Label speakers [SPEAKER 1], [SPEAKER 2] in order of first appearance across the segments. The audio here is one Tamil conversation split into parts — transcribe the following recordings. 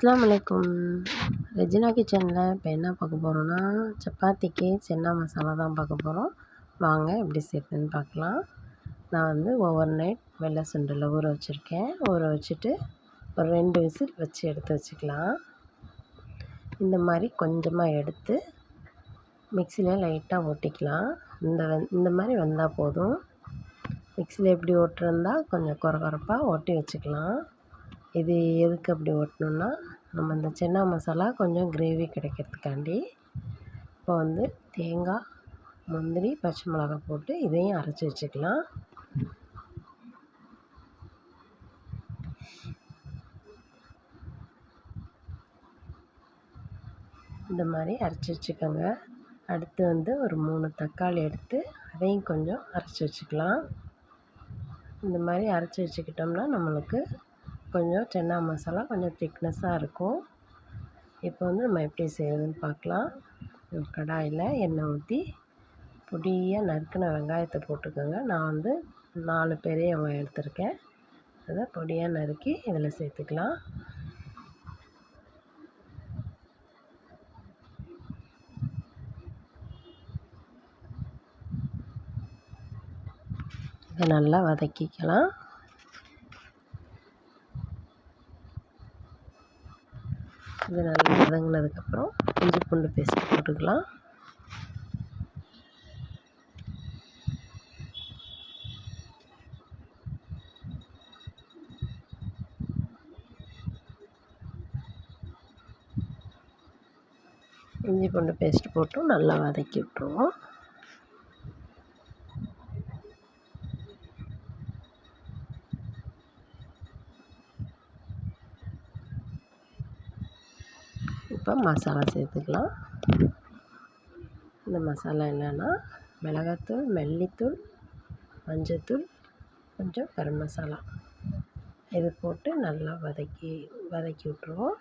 [SPEAKER 1] அஸ்லாம் வலைக்கும் ரெஜினா கிச்சனில் இப்போ என்ன பார்க்க போகிறோன்னா சப்பாத்திக்கு சென்னா மசாலா தான் பார்க்க போகிறோம் வாங்க எப்படி செய்யுதுன்னு பார்க்கலாம் நான் வந்து ஓவர் நைட் வெள்ளை சுண்டலை ஊற வச்சுருக்கேன். ஊற வச்சுட்டு ஒரு ரெண்டு விசில் வச்சு எடுத்து வச்சுக்கலாம். இந்த மாதிரி கொஞ்சமாக எடுத்து மிக்சியில் லைட்டாக ஒட்டிக்கலாம் இந்த இந்த மாதிரி வந்தால் போதும். மிக்சியில் எப்படி ஓட்டுறதா கொஞ்சம் குறகுறப்பாக ஓட்டி ஒட்டி வச்சுக்கலாம். இது எதுக்கு அப்படி ஒட்டணுன்னா நம்ம இந்த சென்னா மசாலா கொஞ்சம் கிரேவி கிடைக்கிறதுக்காண்டி இப்போ வந்து தேங்காய் முந்திரி பச்சை மிளகா போட்டு இதையும் அரைச்சி வச்சுக்கலாம். இந்த மாதிரி அரைச்சி வச்சுக்கோங்க. அடுத்து வந்து ஒரு மூணு தக்காளி எடுத்து அதையும் கொஞ்சம் அரைச்சி வச்சுக்கலாம். இந்த மாதிரி அரைச்சி வச்சுக்கிட்டோம்னா நம்மளுக்கு கொஞ்சம் சென்னா மசாலா கொஞ்சம் திக்னஸாக இருக்கும். இப்போ வந்து நம்ம எப்படி செய்யறதுன்னு பார்க்கலாம். கடாயில் எண்ணெய் ஊற்றி பொடியாக நறுக்கின வெங்காயத்தை போட்டுக்கோங்க. நான் வந்து நாலு பெரிய எடுத்திருக்கேன். அதை பொடியாக நறுக்கி இதில் சேர்த்துக்கலாம். இதை நல்லா வதக்கிக்கலாம். இது நல்லா வதங்கினதுக்கப்புறம் இஞ்சி பூண்டு பேஸ்ட் போட்டுக்கலாம். இஞ்சி பூண்டு பேஸ்ட் போட்டு நல்லா வதக்கி விட்ருவோம் இப்போ மசாலா சேர்த்துக்கலாம். இந்த மசாலா என்னென்னா மிளகாத்தூள் மல்லித்தூள் மஞ்சத்தூள் கொஞ்சம் கரம் மசாலா. இது போட்டு நல்லா வதக்கி வதக்கி விட்ருவோம்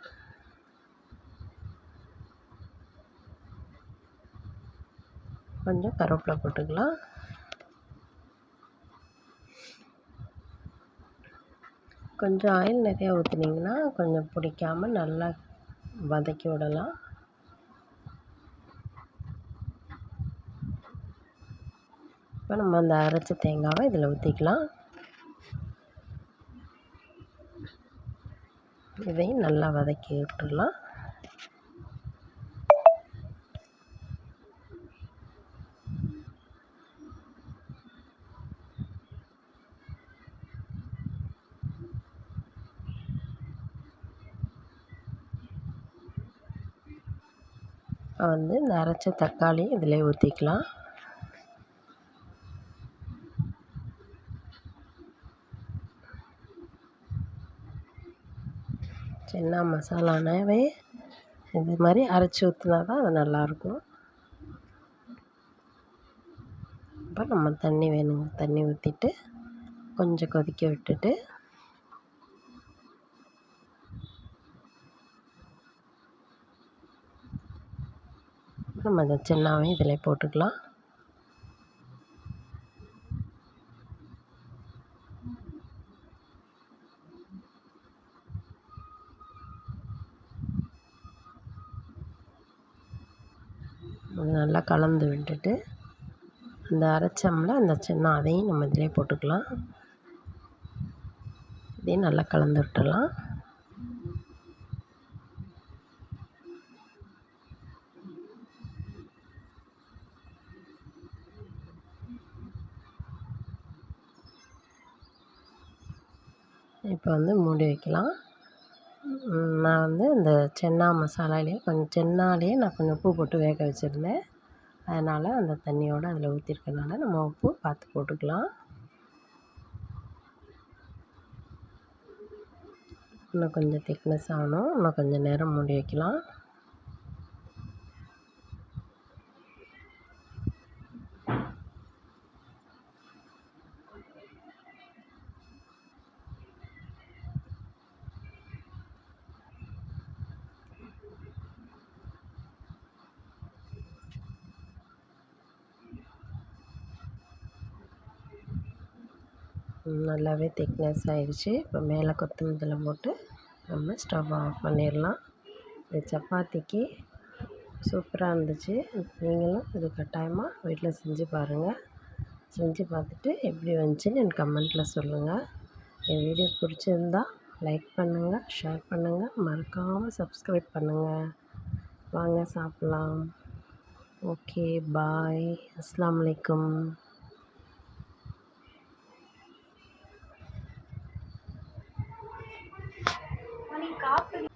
[SPEAKER 1] கொஞ்சம் கருவேப்பிலை போட்டுக்கலாம். கொஞ்சம் ஆயில் நிறையா ஊற்றுனீங்கன்னா கொஞ்சம் பிடிக்காமல் நல்லா வதக்கி விடலாம். இப்போ நம்ம அந்த அரைச்ச தேங்காவை இதில் ஊற்றிக்கலாம். இதையும் நல்லா வதக்கி விட்டுடலாம். வந்து இந்த அரைச்ச தக்காளி இதில் ஊற்றிக்கலாம் சின்ன மசாலானாவே இது மாதிரி அரைச்சி ஊற்றினா தான் அது நல்லாயிருக்கும் இப்போ நம்ம தண்ணி வேணுங்க தண்ணி ஊற்றிட்டு கொஞ்சம் கொதிக்க விட்டுட்டு நம்ம அந்த சென்னாவையும் இதில் போட்டுக்கலாம். நல்லா கலந்து விட்டுட்டு அந்த அரைச்சம்ல அந்த சின்ன அதையும் நம்ம இதிலே போட்டுக்கலாம். இதையும் நல்லா கலந்து விட்டுடலாம். இப்போ வந்து மூடி வைக்கலாம். நான் வந்து இந்த சென்னா மசாலாலேயே கொஞ்சம் சென்னாலேயே நான் கொஞ்சம் உப்பு போட்டு வேக வச்சுருந்தேன். அதனால் அந்த தண்ணியோடு அதில் ஊற்றிருக்கனால நம்ம உப்பு பார்த்து போட்டுக்கலாம். இன்னும் கொஞ்சம் திக்னஸ் ஆகணும். இன்னும் கொஞ்சம் நேரம் மூடி வைக்கலாம். நல்லாவே திக்னஸ் ஆகிடுச்சு இப்போ மேலே கொத்தமல்லி போட்டு நம்ம ஸ்டவ் ஆஃப் பண்ணிடலாம். இந்த சப்பாத்திக்கு சூப்பராக இருந்துச்சு. நீங்களும் இது கட்டாயமாக வீட்டில் செஞ்சு பாருங்கள் செஞ்சு பார்த்துட்டு எப்படி வந்துச்சுன்னு எனக்கு கமெண்ட்டில் சொல்லுங்கள் என் வீடியோ பிடிச்சிருந்தா லைக் பண்ணுங்கள் ஷேர் பண்ணுங்கள் மறக்காமல் சப்ஸ்கிரைப் பண்ணுங்கள் வாங்க சாப்பிட்லாம். ஓகே பாய் அஸ்லாம் வலைக்கம் சாப்பிடுங்க